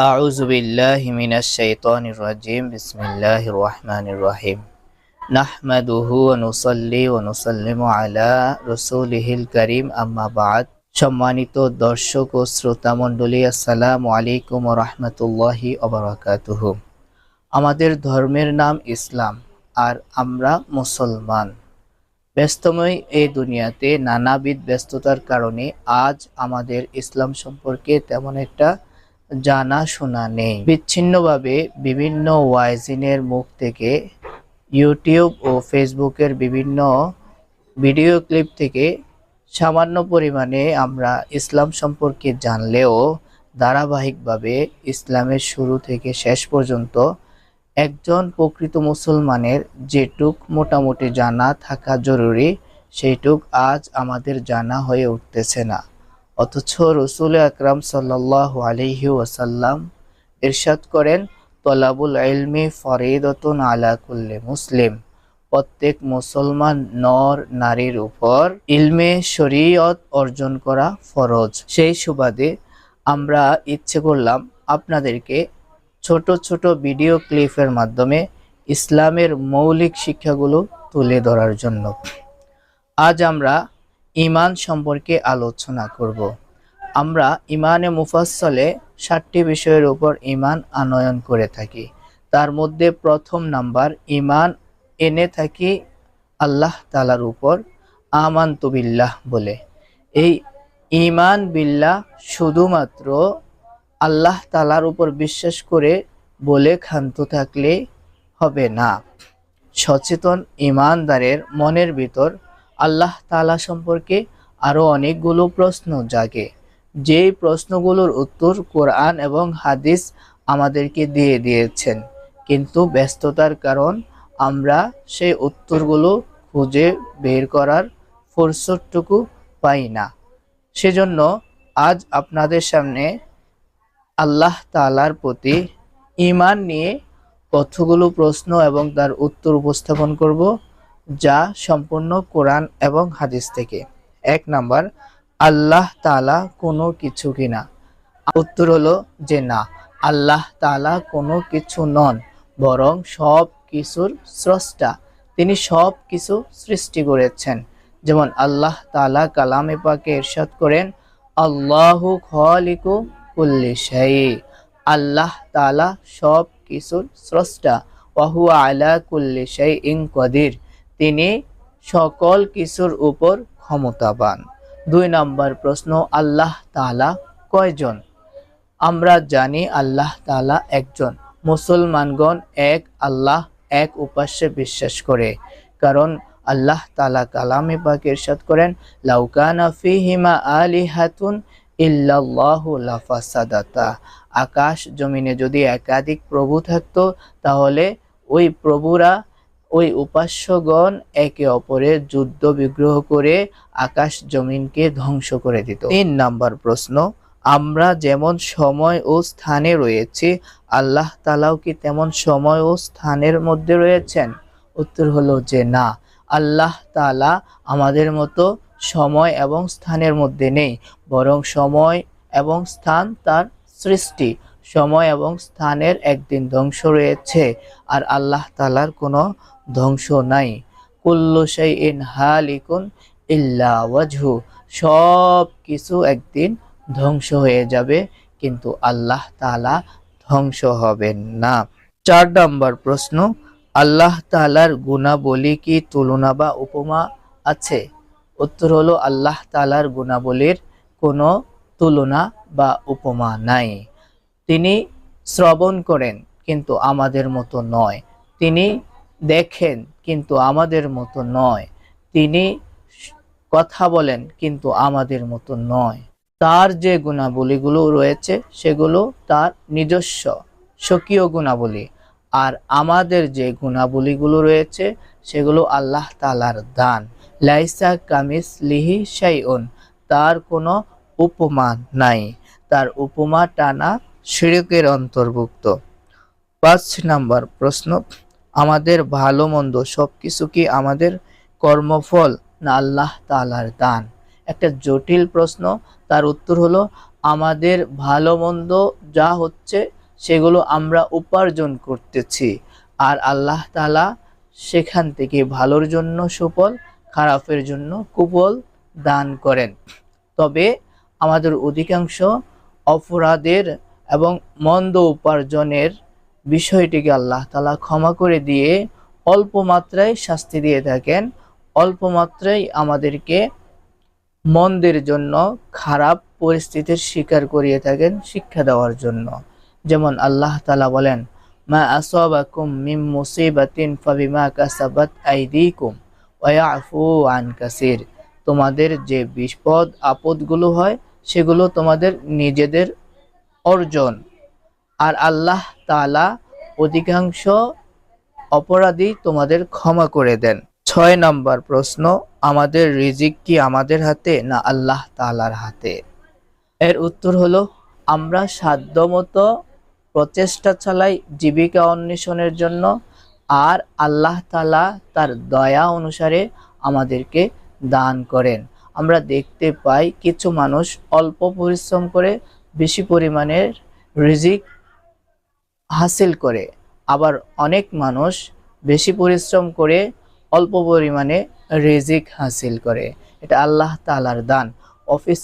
أعوذ بالله من الشيطان الرجيم بسم الله الرحمن الرحيم نحمده ونصلي ونسلم على رسوله الكريم أما بعد সম্মানিত দর্শক ও শ্রোতা মণ্ডলী আসসালামু আলাইকুম রহমতুল্লাহি অবরাকাতুহু আমাদের ধর্মের নাম ইসলাম আর আমরা মুসলমান ব্যস্তময় এই দুনিয়াতে নানাবিধ ব্যস্ততার কারণে আজ আমাদের ইসলাম সম্পর্কে তেমন একটা জানা শোনা নেই। বিচ্ছিন্নভাবে বিভিন্ন ওয়াইজিনের মুখ থেকে, ইউটিউব ও ফেসবুকের বিভিন্ন ভিডিও ক্লিপ থেকে সামান্য পরিমাণে আমরা ইসলাম সম্পর্কে জানলেও ধারাবাহিকভাবে ইসলামের শুরু থেকে শেষ পর্যন্ত একজন প্রকৃত মুসলমানের যেটুক মোটামুটি জানা থাকা জরুরি, সেইটুক আজ আমাদের জানা হয়ে উঠতেছে না। অথচ রসুল আকরাম সাল্লাহ আলহি ওয়াসাল্লাম ইরশাদ করেন, তলাবুল ইলমি ফরিদতুন আলা কুল্লি মুসলিম। প্রত্যেক মুসলমান নর নারীর উপর ইলমে শরীয়ত অর্জন করা ফরজ। সেই সুবাদে আমরা ইচ্ছে করলাম আপনাদেরকে ছোট ছোট ভিডিও ক্লিপের মাধ্যমে ইসলামের মৌলিক শিক্ষাগুলো তুলে ধরার জন্য। আজ আমরা ইমান সম্পর্কে আলোচনা করব। আমরা ইমানে মুফাসলে ষাটটি বিষয়ের উপর ইমান আনয়ন করে থাকি। তার মধ্যে প্রথম নাম্বার ইমান এনে থাকি আল্লাহ তালার উপর, আমান্ত বিল্লাহ বলে। এই ইমান বিল্লাহ শুধুমাত্র আল্লাহ তালার উপর বিশ্বাস করে বলে ক্ষান্ত থাকলে হবে না। সচেতন ইমানদারের মনের ভিতর আল্লাহ তালা সম্পর্কে আরও অনেকগুলো প্রশ্ন জাগে। যেই প্রশ্নগুলোর উত্তর কোরআন এবং হাদিস আমাদেরকে দিয়ে দিয়েছেন। কিন্তু ব্যস্ততার কারণ আমরা সেই উত্তরগুলো খুঁজে বের করার ফুরসতটুকু পাই না। সেজন্য আজ আপনাদের সামনে আল্লাহ তালার প্রতি ইমান নিয়ে কতগুলো প্রশ্ন এবং তার উত্তর উপস্থাপন করব যা সম্পূর্ণ কোরআন এবং হাদিস থেকে। এক নাম্বার, আল্লাহ তালা কোনো কিছু কিনা। উত্তর হলো যে না, আল্লাহ তালা কোনো কিছু নন, বরং সব কিছুর স্রষ্টা। তিনি সব কিছু সৃষ্টি করেছেন। যেমন আল্লাহ তালা কালামে পাকে ইরশাদ করেন, আল্লাহু খালিকু কুল্লি শাই আল্লাহ তালা সব কিছুর স্রষ্টা। ওয়াহু আলা কুল্লি শাই ইন কদির তিনি সকল কিছুর উপর ক্ষমতাবান। দুই নম্বর প্রশ্ন, আল্লাহ তালা কয়জন? আমরা জানি আল্লাহ তালা একজন। মুসলমানগণ এক, আল্লাহ এক উপাস্যে বিশ্বাস করে। কারণ আল্লাহ তালা কালামে পাক ইরশাদ করেন লাউকানা ফিহিমা আলিহাতুন ইল্লাল্লাহু লাফাসাদাতা। আকাশ জমিনে যদি একাধিক প্রভু থাকতো, তাহলে ওই প্রভুরা ওই উপাস্যগণ একে অপরের যুদ্ধ বিগ্রহ করে আকাশ জমিনকে ধ্বংস করে দিত। তিন নাম্বার প্রশ্ন, আমরা যেমন সময় ও স্থানে রয়েছি, আল্লাহ তালাও কি তেমন সময় ও স্থানের মধ্যে রয়েছেন? উত্তর হলো যে না। আল্লাহ তালা আমাদের মতো সময় এবং স্থানের মধ্যে নেই, বরং সময় এবং স্থান তার সৃষ্টি। সময় এবং স্থানের একদিন ধ্বংস রয়েছে, আর আল্লাহ তালার কোনো ধ্বংস নাই। কুল্লু সেই ইন হালিকুন ইল্লা সব কিছু একদিন ধ্বংস হয়ে যাবে, কিন্তু আল্লাহ তালা ধ্বংস হবেন না। চার নম্বর প্রশ্ন, আল্লাহ তালার গুণাবলী কি তুলনা বা উপমা আছে? উত্তর হলো, আল্লাহ তালার গুণাবলীর কোনো তুলনা বা উপমা নাই। তিনি শ্রবণ করেন, কিন্তু আমাদের মতো নয়। তিনি দেখেন কিন্তু আমাদের মতো নয়। তিনি কথা বলেন কিন্তু আমাদের মতো নয়। তার যে গুণাবলীগুলো রয়েছে, সেগুলো তার নিজস্ব, স্বকীয় গুণাবলী। আর আমাদের যে গুণাবলীগুলো রয়েছে, সেগুলো আল্লাহ তালার দান। লাইসা কামিস লিহি শাইউন। তার কোনো উপমা নাই। তার উপমা টানা শিরকের অন্তর্ভুক্ত। পাঁচ নাম্বার প্রশ্ন। আমাদের ভালো মন্দ সব কিছু কি আমাদের কর্মফল না আল্লাহ তালার দান? একটা জটিল প্রশ্ন, তার উত্তর হলো আমাদের ভালো মন্দ যা হচ্ছে সেগুলো আমরা উপার্জন করতেছি। আর আল্লাহ তালা সেখান থেকে ভালোর জন্য সুফল, খারাপের জন্য কুফল দান করেন। তবে আমাদের অধিকাংশ অপরাধের এবং মন্দ উপার্জনের বিষয়টিকে আল্লাহ তালা ক্ষমা করে দিয়ে অল্প মাত্রায় শাস্তি দিয়ে থাকেন। অল্প মাত্রায় আমাদেরকে মন্দের জন্য খারাপ পরিস্থিতির শিকার করিয়ে থাকেন শিক্ষা দেওয়ার জন্য। যেমন আল্লাহ তালা বলেন, মা আসাবাকুম মিম মুসিবাতিন ফাবিমা কাসাবাত আইদিকুম ওয়াফু আন কাসির। তোমাদের যে বিপদ আপদগুলো হয়, সেগুলো তোমাদের নিজেদের অর্জন আর আল্লাহ তাআলা অধিকাংশ অপরাধী তোমাদের ক্ষমা করে দেন। ছয় নম্বর প্রশ্ন, আমাদের রিজিক কি আমাদের হাতে না আল্লাহ তালার হাতে? এর উত্তর হলো, আমরা সাধ্যমতো প্রচেষ্টা চালাই জীবিকা অন্বেষণের জন্য আর আল্লাহ তালা তার দয়া অনুসারে আমাদেরকে দান করেন। আমরা দেখতে পাই কিছু মানুষ অল্প পরিশ্রম করে বেশি পরিমাণের রিজিক হাসিল করে। আবার অনেক মানুষ বেশি পরিশ্রম করে অল্প পরিমাণে রিজিক হাসিল করে। এটা আল্লাহ তাআলার দান। অফিস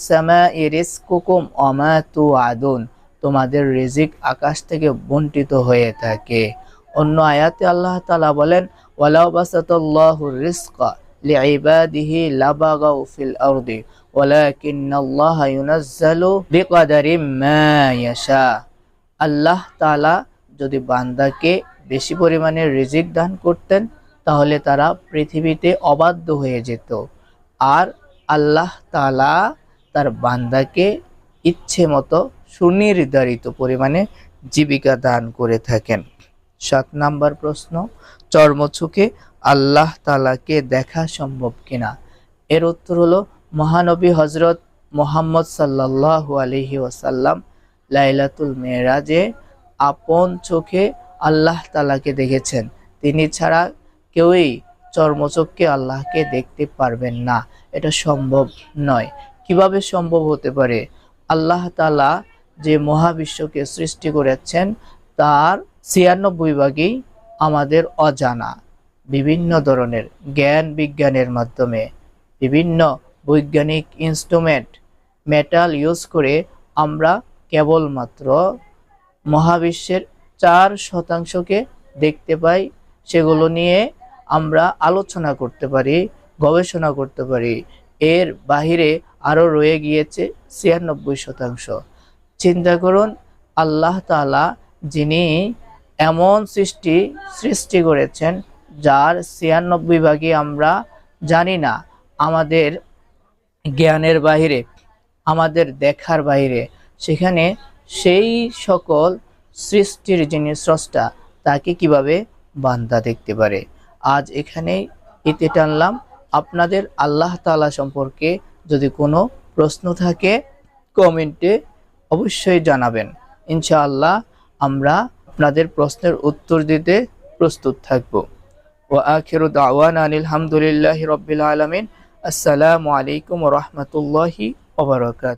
কুকুম অমা তু আদুন তোমাদের রিজিক আকাশ থেকে বন্টিত হয়ে থাকে। অন্য আয়াতে আল্লাহ তাআলা বলেন, ওয়ালাউ বাসাতাল্লাহু রিজকা লিইবাদিহি লাবাগাউ ফিল আরদি, ওয়ালাকিন্নাল্লাহা ইউনাজ্জালু বিকদারিম মা ইয়াশা। আল্লাহ তাআলা যদি বান্দাকে বেশি পরিমাণে রিজিক দান করতেন, তাহলে তারা পৃথিবীতে অবাধ্য হয়ে যেত। আর আল্লাহ তালা তার বান্দাকে ইচ্ছে মতো সুনির্ধারিত পরিমাণে জীবিকা দান করে থাকেন। সাত নাম্বার প্রশ্ন চর্মচোখে আল্লাহ তালাকে দেখা সম্ভব কিনা? এর উত্তর হলো, মহানবী হজরত মোহাম্মদ সাল্লাল্লাহু আলাইহি ওয়াসাল্লাম লাইলাতুল মেরাজে আপন চোখে আল্লাহ তালাকে দেখেছেন। তিনি ছাড়া কেউই চর্মচোখকে আল্লাহকে দেখতে পারবেন না। এটা সম্ভব নয়। কীভাবে সম্ভব হতে পারে? আল্লাহ তালা যে মহাবিশ্বকে সৃষ্টি করেছেন, তার ছিয়ানব্বই ভাগই আমাদের অজানা। বিভিন্ন ধরনের জ্ঞান বিজ্ঞানের মাধ্যমে, বিভিন্ন বৈজ্ঞানিক ইনস্ট্রুমেন্ট মেটাল ইউজ করে আমরা কেবলমাত্র মহাবিশ্বের চার শতাংশকে দেখতে পাই, সেগুলো নিয়ে আমরা আলোচনা করতে পারি, গবেষণা করতে পারি। এর বাহিরে আরও রয়ে গিয়েছে ছিয়ানব্বই শতাংশ। চিন্তা করুন, আল্লাহ তাআলা যিনি এমন সৃষ্টি সৃষ্টি করেছেন, যার ছিয়ানব্বই ভাগে আমরা জানি না, আমাদের জ্ঞানের বাহিরে, আমাদের দেখার বাইরে সেখানে সেই সকল সৃষ্টির যিনি স্রষ্টা, তাকে কীভাবে বান্দা দেখতে পারে? আজ এখানেই এতে টানলাম। আপনাদের আল্লাহ তাআলা সম্পর্কে যদি কোনো প্রশ্ন থাকে কমেন্টে অবশ্যই জানাবেন। ইনশাআল্লাহ আমরা আপনাদের প্রশ্নের উত্তর দিতে প্রস্তুত থাকব। ও আখিরু দাওয়ান আনিল হামদুলিল্লাহি রব্বিল আলামিন। আসসালামু আলাইকুম রহমতুল্লাহি ওবরাকাত